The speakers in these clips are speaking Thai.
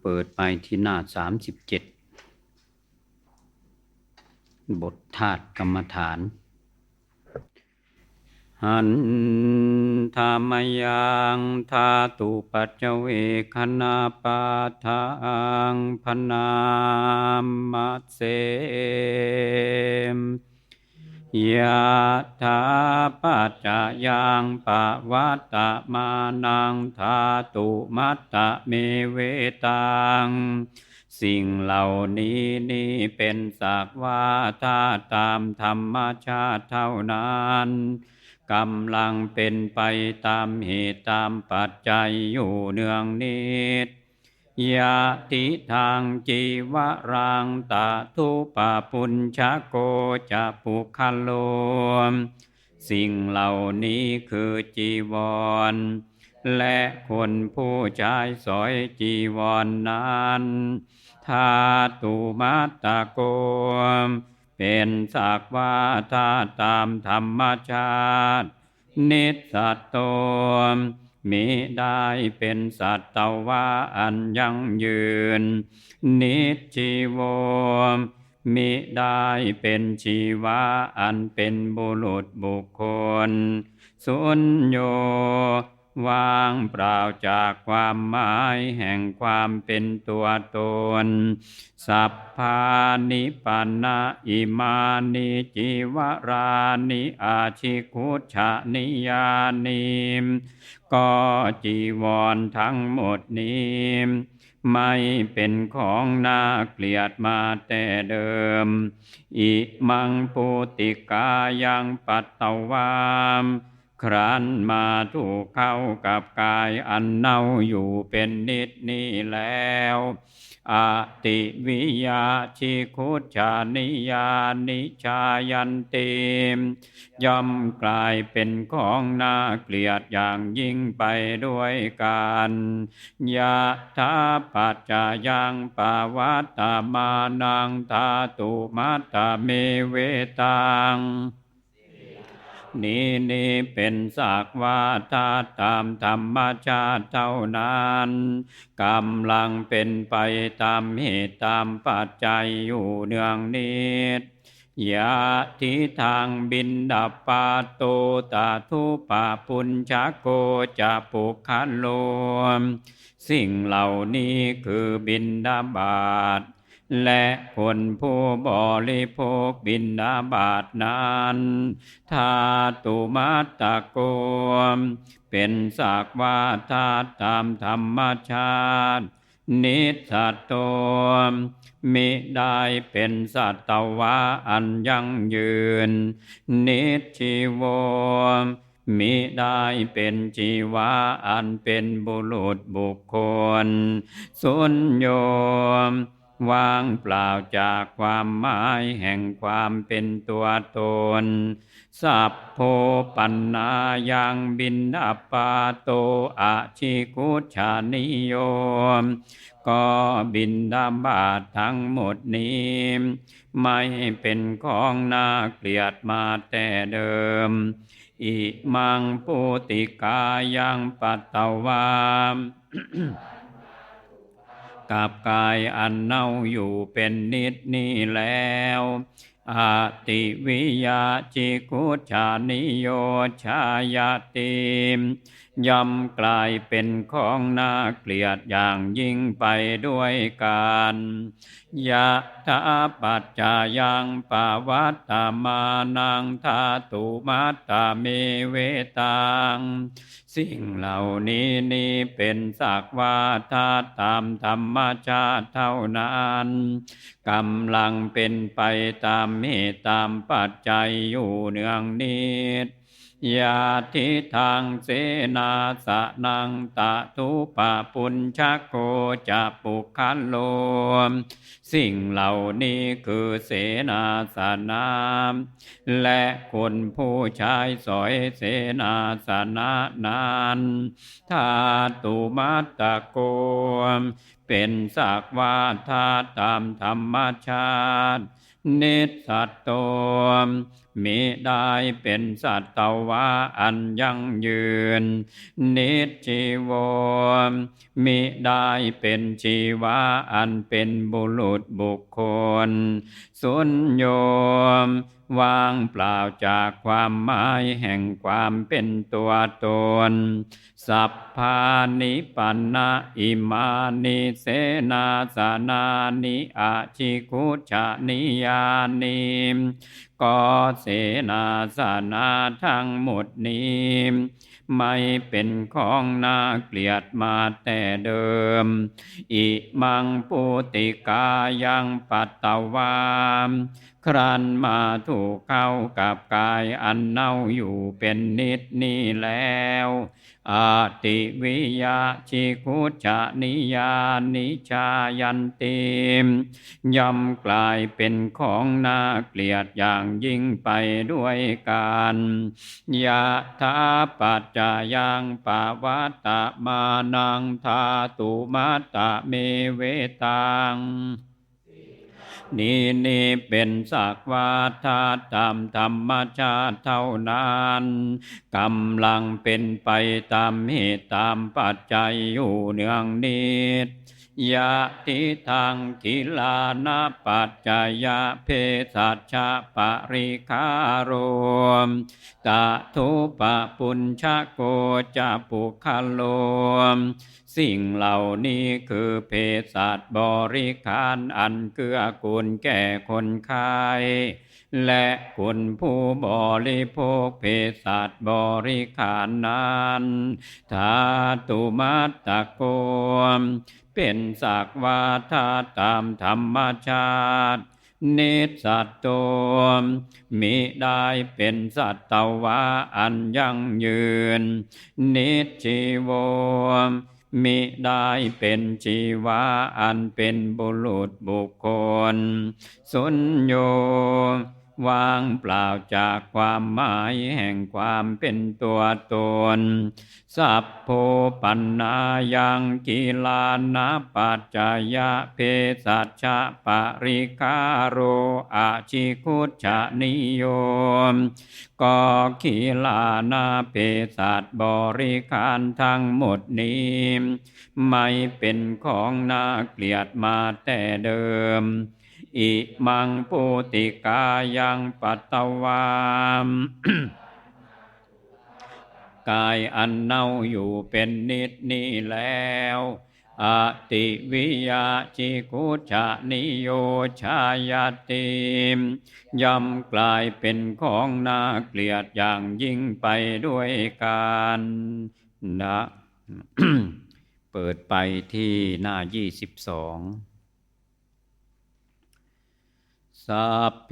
เปิดไปที่หน้าสามสิบเจ็ดบทธาตุกรรมฐาน หันธามยังธาตุปัจเจเวคณาปาทังพนามมัเสม ยะถาปัจจยังปะวัตตมานังธาตุมัตตะเมเวตังสิ่งเหล่านี้นี่เป็นสักว่าธาตุตามธรรมชาติเท่านั้นกำลังเป็นไปตามเหตุตามปัจจัยอยู่เนืองนิด ยะติทางจีวรังตาทุปปุญชโกจะปุคันโลมสิ่งเหล่านี้คือจีวร และคนผู้ใช้สอยจีวรนนั้นธาตุมัตตะโกมเป็นสักว่าธาตุตามธรรมชาติ นิสัตโต มิได้เป็นสัตตวะอันยั่งยืน นิจิโวมมิได้เป็นชีวะอันเป็นบุรุษบุคคล สุญโย วางเปล่าจากความหมายแห่งความเป็นตัวตน สัพพานิปันนาอิมานิจิวรานิอาชิคุชะนิยานิมก็จีวรทั้งหมดนี้ไม่เป็นของน่าเกลียดมาแต่เดิม อิมังปุติกายังปัตตวาม ครั้นมาถูกเข้ากับกายอันเน่าอยู่เป็นนิดนี้แล้วอาติวิยาชิคุชานิยานิชายันติมย่อมกลายเป็นของน่าเกลียดอย่างยิ่งไปด้วยกันยะทาปัจจายังปาวัตตามานังธาตุมัตตเมเวตัง นี้นี่เป็นสักว่าธาตุตามธรรมชาติเท่านั้นกำลังเป็นไปตามเหตุตามปัจจัยอยู่เนืองนิดยะทิทางบินดับปาโตตาทุปาปุญชโกจะปุคันโลมสิ่งเหล่านี้คือบินดาบาต และคนผู้บริโภคบินดาบาตนั้นธาตุมัตตะโกมเป็นสากว่าธาตุตามธรรมชาติ นิสัตโตมมิได้เป็นสัตวะอันยั่งยืน นิชีโวมมิได้เป็นชีวะอันเป็นบุรุษบุคคล สุญโยม วางเปล่าจากความหมายแห่งความเป็นตัวตน สัพโพปันนายังบินดาปาโตอาชิกุชานิโยม ก็บินดาบาตทั้งหมดนี้ ไม่เป็นของน่าเกลียดมาแต่เดิม อิมังปุติกายังปัตตวาม กับกายอันเน่าอยู่เป็นนิดนี้แล้ว อาติวิยาจิกุชานิโยชายาติมย่อมกลายเป็นของน่าเกลียดอย่างยิ่งไปด้วยกันยะทาปัจจายังปาวัตตามานังธาตุมัตตเมเวตังสิ่งเหล่านี้นี่เป็นสักว่าธาตามธรรมชาติเท่านั้นกำลังเป็นไปตามเหตุตามปัจจัยอยู่เนืองนิดยาทิทางเสนาสะนังตะทุปะปุญชโกจะปุคันโลมสิ่งเหล่านี้คือเสนาสนะและคนผู้ใช้สอยเสนาสนะนั้นธาตุมัตตะโกมเป็นสักว่าธาตามธรรมชาติ นิสัตโต มิได้เป็นสัตวะอันยั่งยืน นิจจีวมมิได้เป็นชีวะอันเป็นบุรุษบุคคล สุญโยมวางเปล่าจากความหมายแห่งความเป็นตัวตน สัพพานิปันนาอิมานิเสนาสนานิอาชิคุชานิยานิก็เสนาสนาทั้งหมดนี้ ไม่เป็นของน่าเกลียดมาแต่เดิม อิมังปุติกายังปัตตวาม ครันมาถูกเข้ากับกายอันเน่าอยู่เป็นนิดนี้แล้ว อาติวิยาชิคุจานิยานิชายันติมย่อมกลายเป็นของน่าเกลียดอย่างยิ่งไปด้วยกันยะทาปัจจายังปาวัตตมานังทาตุมัตตะเมเวตัง นี่นี่เป็นสักวาธาตามธรรมชาติเท่านั้นกำลังเป็นไปตามเหตุตามปัจจัยอยู่เนืองนิด ยะทิทางกิลานาปัจจายะเพสัชะปริคารมตะทุปะปุญชะโกจะปุคโลมสิ่งเหล่านี้คือเพสัตบริคารอันเกื้อกูลแก่คนไข้และคุณผู้บริโภคเพสัตบริขารนั้น ทาตุมัตตะโกม เป็นสักวาทาตามธรรมชาตินิสัตโตมมิได้เป็นสัตวะอันยั่งยืนนิจจีโวมมิได้เป็นชีวะอันเป็นบุรุษบุคคล สุญโย วางเปล่าจากความหมายแห่งความเป็นตัวตน สัพโพปันนายังกิลานาปัจจายะเพสัชะปริคาโรอาชิคุชานิโยมก็ขีลานาเพสัตบริการทั้งหมดนี้ ไม่เป็นของน่าเกลียดมาแต่เดิม อิมังปุติกายังปัตตวามกายอันเน่าอยู่เป็นนิดนี้แล้วอติวิยาจิกุชานิโยชายาติมย่อมกลายเป็นของน่าเกลียดอย่างยิ่งไปด้วยกันนะ เปิดไปที่หน้ายี่สิบสอง สัพเพ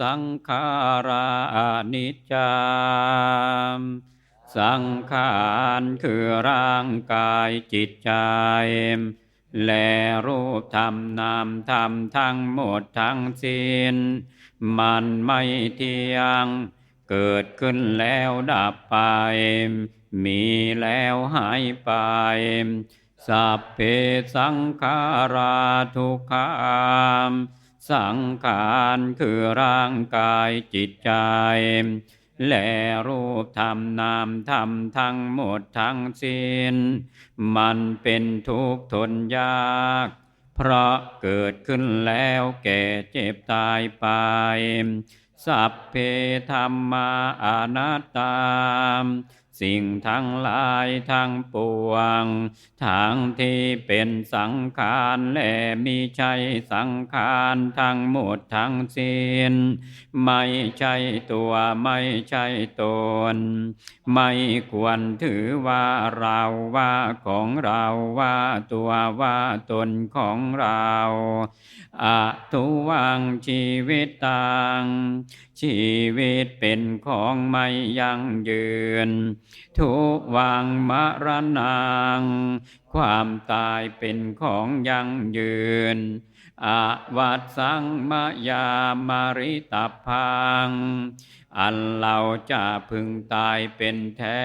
สังขารานิจจามสังขารคือร่างกายจิตใจ และรูปธรรมนามธรรมทั้งหมดทั้งสิ้นมันไม่เที่ยง เกิดขึ้นแล้วดับไป มีแล้วหายไป สัพเพสังขาราทุกขาม สังขารคือร่างกายจิตใจ และรูปธรรมนามธรรมทั้งหมดทั้งสิ้น มันเป็นทุกข์ทนยาก เพราะเกิดขึ้นแล้วแก่เจ็บตายไป สัพเพธรรมาอนัตตาม สิ่งทั้งหลายทั้งปวง ทั้งที่เป็นสังขารและมีใจสังขารทั้งหมดทั้งสิ้นไม่ใช่ตัวไม่ใช่ตน ไม่ควรถือว่าเราว่าของเราว่าตัวว่าตนของเราอะทุวังชีวิตตังชีวิตเป็นของไม่ยั่งยืนทุวังมรณัง ความตายเป็นของยั่งยืนอาวัตสังมยามาริตาพัง อันเราจะพึงตายเป็นแท้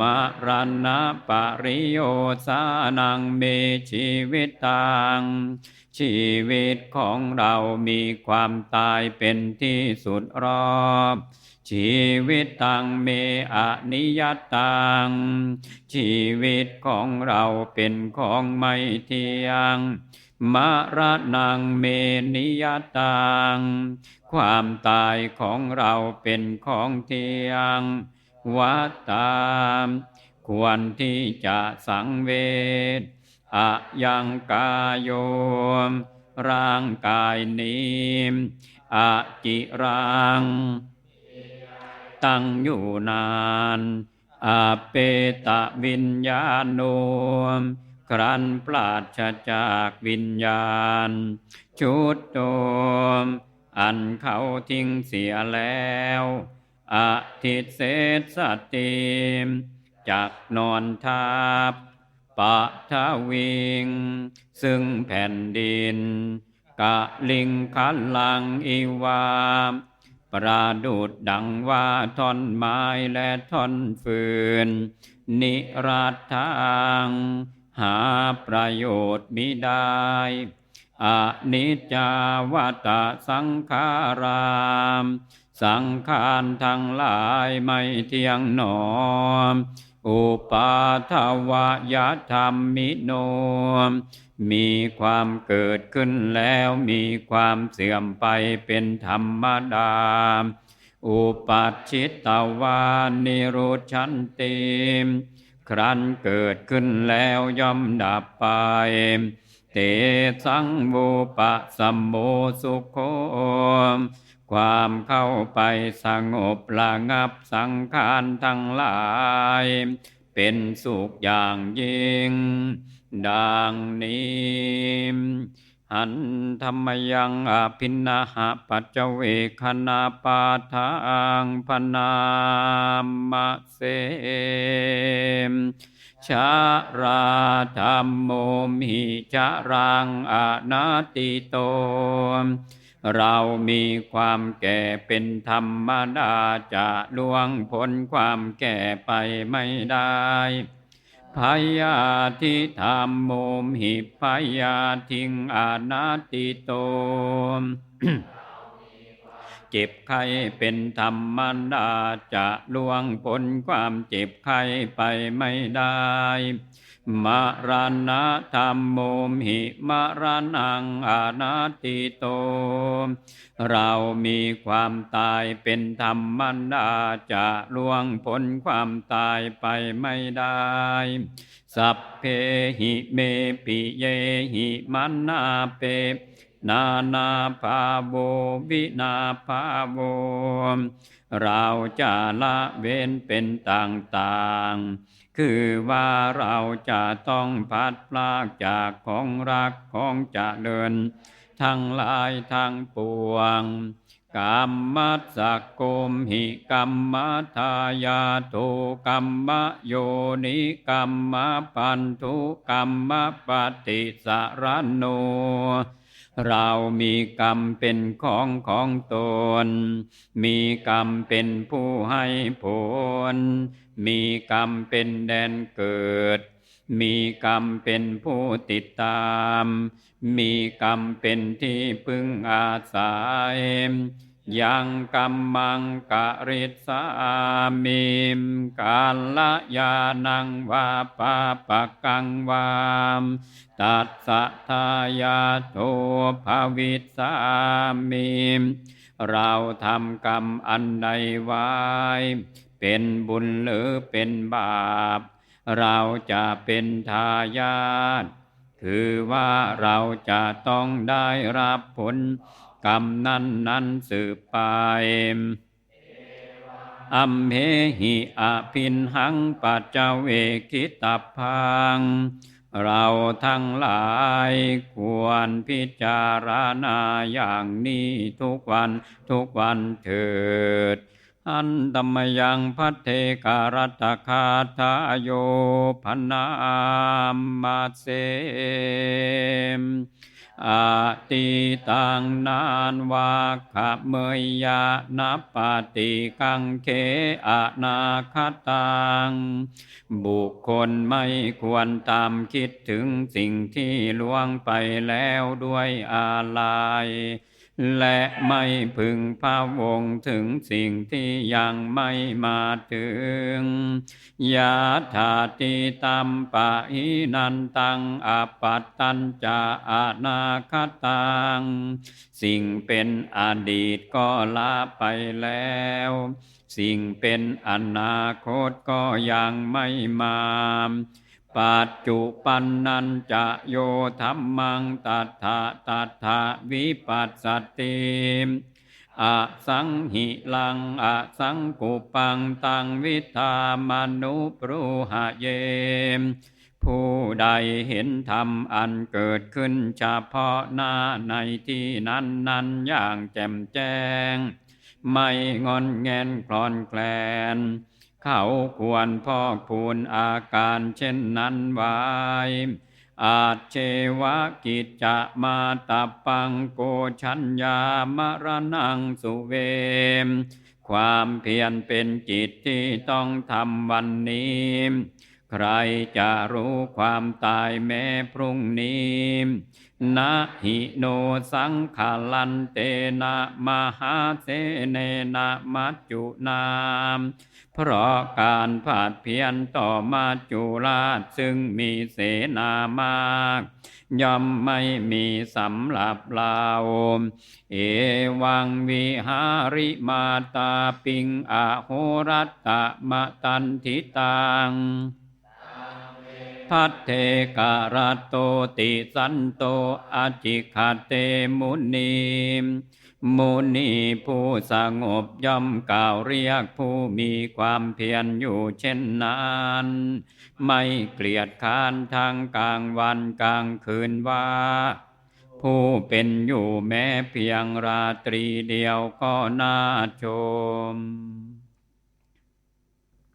มรณะปริโยสานังเมชีวิตตัง ชีวิตของเรามีความตายเป็นที่สุดรอบ ชีวิตตังเมอนิยตตัง ชีวิตของเราเป็นของไม่เที่ยงมรณังเมนิยตัง ความตายของเราเป็นของเที่ยงวัตตามควรที่จะสังเวชอะยังกายโยมร่างกายนี้อะจิรัง ตั้งอยู่นานอาเปตะวิญญาโนมครันปราศจากวิญญาณ ชุดโดมอันเขาทิ้งเสียแล้วอาทิเศษสติมจากนอนทับปะทวิง ซึ่งแผ่นดิน กะลิงคันลังอีวาม ประดุดดังว่าท่อนไม้และท่อนฟืน นิรัตทังหาประโยชน์มิได้อานิจจาวตาสังขารามสังขารทั้งหลายไม่เที่ยงหนอมอุปาทวายธรรมมิโน มีความเกิดขึ้นแล้วมีความเสื่อมไปเป็นธรรมดา อุปัชิตตวานิรธชันติมครั้นเกิดขึ้นแล้วย่อมดับไป เตสังโวปะสัมโมสุโคมความเข้าไปสงบระงับสังขารทั้งหลาย เป็นสุขอย่างยิ่ง ดังนี้หันธรรมยังอภินาหะปัจเจเวคณาปาทางพนามะเสมชาราธรรมโมมิจารังอนาติโต เรามีความแก่เป็นธรรมดาจะล่วงพ้นความแก่ไปไม่ได้พยาธิธรรมโมหิพยาทิงอนาติโต เจ็บไข้เป็นธรรมดาจะล่วงพ้นความเจ็บไข้ไปไม่ได้ มรณะธรรมโมหิมรณังอานาติโต เรามีความตายเป็นธรรมดาจะล่วงพ้นความตายไปไม่ได้ สัพเพหิเมปิเยหิมันนาเป นานาภาโววินาภาโวเราจะละเว้นเป็นต่างๆ คือว่าเราจะต้องพัดพลากจากของรักของจะเจริญทั้งหลายทั้งปวงกรรมัสสกโกมหิกรรมทายาโทกรรมโยนิกรรมปันทุกรรมปฏิสารโน เรามีกรรมเป็นของของตน มีกรรมเป็นผู้ให้ผล มีกรรมเป็นแดนเกิด มีกรรมเป็นผู้ติดตาม มีกรรมเป็นที่พึ่งอาศัย ยังกรรมังกะริสามิมกาลยานังวาปาปะกังวามตัสสะทายาโทภาวิสสามิมเราทำกรรมอันใดไว้ เป็นบุญหรือเป็นบาป เราจะเป็นทายาทคือว่าเราจะต้องได้รับผล กรรมนั้นนั้นสืบไปอัมเหหิอภินหังปัจเจเวกิตาพัง เราทั้งหลายควรพิจารณาอย่างนี้ทุกวันทุกวันเถิด อันตมยังพัทเทการตคาทาโยพนามมาเสม อาติตังนานวาขะเมยยานัปปติกังเคอนาคตัง บุคคลไม่ควรตามคิดถึงสิ่งที่ล่วงไปแล้วด้วยอาลัย และไม่พึงพะวงถึงสิ่งที่ยังไม่มาถึงยาถาติตัมปะหินันตังอปัตตัญจะอนาคตัง สิ่งเป็นอดีตก็ลาไปแล้ว สิ่งเป็นอนาคตก็ยังไม่มา ปัจจุปันนันจะโยธรรมังตัทธะตัทธะวิปัสสติอสังหิลังอสังกุปังตังวิธามนุปรุหะเยมผู้ใดเห็นธรรมอันเกิดขึ้นเฉพาะหน้าในที่นั้นนั้นอย่างแจ่มแจ้ง ไม่งอนแงนคลอนแคลน เขาควรพอกพูนอาการเช่นนั้นไว้อาจเชวะกิจจะมาตับปังโกชัญญามรณังสุเวม ความเพียรเป็นจิตที่ต้องทำวันนี้ ใครจะรู้ความตายแม้พรุ่งนี้นะหิโนสังขาลันเตนะมหาเสเนนะมัจจุนามเพราะการผาดเพียนต่อมาจุราชซึ่งมีเสนามากย่อมไม่มีสำหรับเราเอวังวิหาริมาตาปิงอโหรัตตะมะตันทิตัง พัทเทการะโตติสันโตอจิคาเตมุนีมุนีผู้สงบย่อมกล่าวเรียกผู้มีความเพียรอยู่เช่นนั้นไม่เกลียดค้านทางกลางวันกลางคืนว่า ผู้เป็นอยู่แม้เพียงราตรีเดียวก็น่าชม